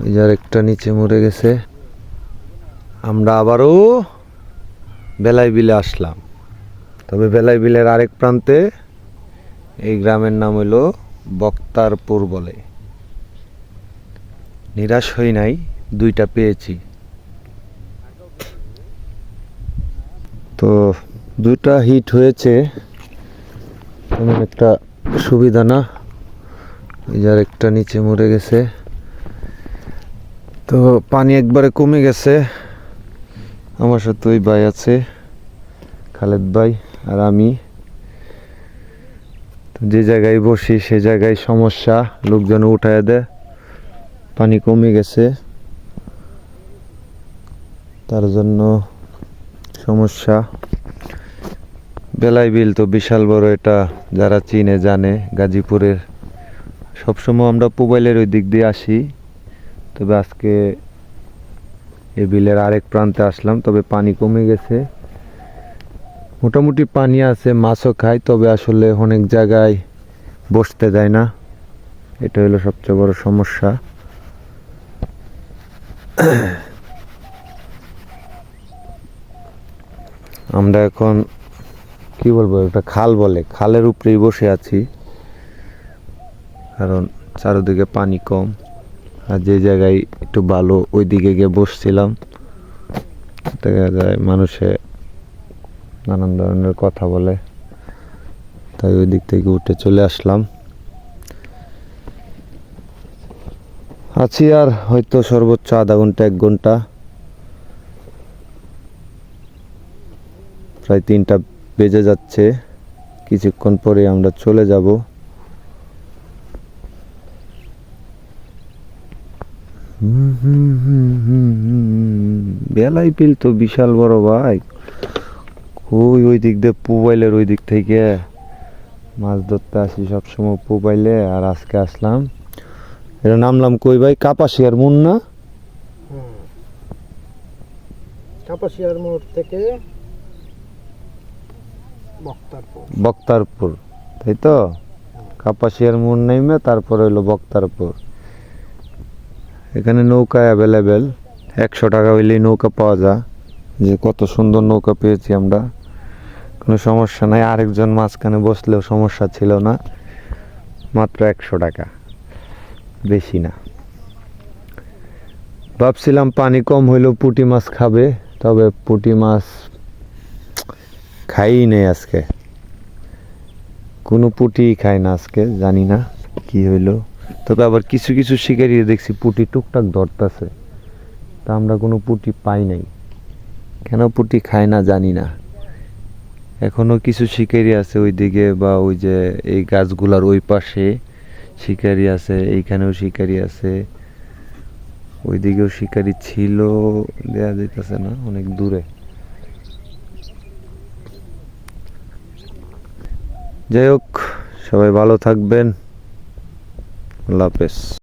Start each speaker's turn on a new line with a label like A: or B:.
A: ওই যে একটা নিচে মরে গেছে। আমরা আবারও বেলাই বিলে আসলাম। তবে বেলাই বিলের আরেক প্রান্তে এই গ্রামের নাম হলো বক্তারপুর বলে। নিরাশ হই নাই, দুইটা পেয়েছি। তো দুইটা হিট হয়েছে। একটা সুবিধা না। ওই যে একটা নিচে মরে গেছে। তো পানি একবারে কমে গেছে। আমার সাথে ওই ভাই আছে, খালেদ ভাই আর আমি। যে জায়গায় বসি, সে জায়গায় সমস্যা, লোকজন উঠায় দেয়। পানি কমে গেছে। তার জন্য সমস্যা। বেলাই বিল তো বিশাল বড়, এটা যারা চিনে, জানে, গাজীপুরের। সবসময় আমরা মোবাইলের ওই দিক দিয়ে আসি। তবে আজকে এই বিলের আরেক প্রান্তে আসলাম, তবে পানি কমে গেছে। মোটামুটি পানি আছে, মাছও খায় তবে আসলে অনেক জায়গায় বসতে দেয় না। এটা হলো সবচেয়ে বড় সমস্যা। আমরা এখন, কি বলব একটা খাল বলে, খালের উপরেই বসে আছি। কারণ চারিদিকে পানি কম। আর যে জায়গায় একটু ভালো ওই দিকে গিয়ে বসছিলাম। দেখা যায় মানুষে নানান ধরনের কথা বলে। তাই ওই দিক থেকে উঠে চলে আসলাম। আছি আর হয়তো সর্বোচ্চ আধা ঘণ্টা, এক ঘণ্টা। প্রায় তিনটা বেজে যাচ্ছে। কিছুক্ষণ পরে আমরা চলে যাব। বেলাই বিল তো বিশাল বড় ভাই। ওই ওই দিক দিয়ে মোবাইলের ওই দিক থেকে মাছ ধরতে আসি সবসময় মোবাইলে আর আজকে আসলাম। এটা নামলাম কই ভাই? কাপাসিয়ার মুন না?
B: কাপাসিয়ার মোড় থেকে বক্তারপুর।
A: বক্তারপুর তাই তো? কাপাসিয়ার মুন নেমে তারপরে হলো বক্তারপুর। এখানে নৌকা অ্যাভেলেবেল একশো টাকা হইলেই নৌকা পাওয়া যায়। যে কত সুন্দর নৌকা পেয়েছি আমরা। কোনো সমস্যা নাই। আরেকজন মাঝখানে বসলেও সমস্যা ছিল না। মাত্র একশো টাকা। বেশি না। ভাবছিলাম পানি কম হইলেও পুঁটি মাছ খাবে, তবে পুঁটি মাছ খাই নেই আজকে। কোনো পুঁটি খায় না আজকে, জানি না কি হইল। তবে আবার কিছু কিছু শিকারি দেখছি পুঁটি টুকটাক ধরতেছে। তা আমরা কোনো পুঁটি পাই নাই। কেন পুঁটি খায় না জানি না। এখনও কিছু শিকারি আছে ওই দিকে বা ওই যে এই গাছগুলার ওই পাশে শিকারি আছে, এইখানেও শিকারি আছে। ওই দিকেও শিকারি ছিল, দেয়া যেতেছে না, অনেক দূরে। যাই হোক, সবাই ভালো থাকবেন। আল্লাহ হাফেজ।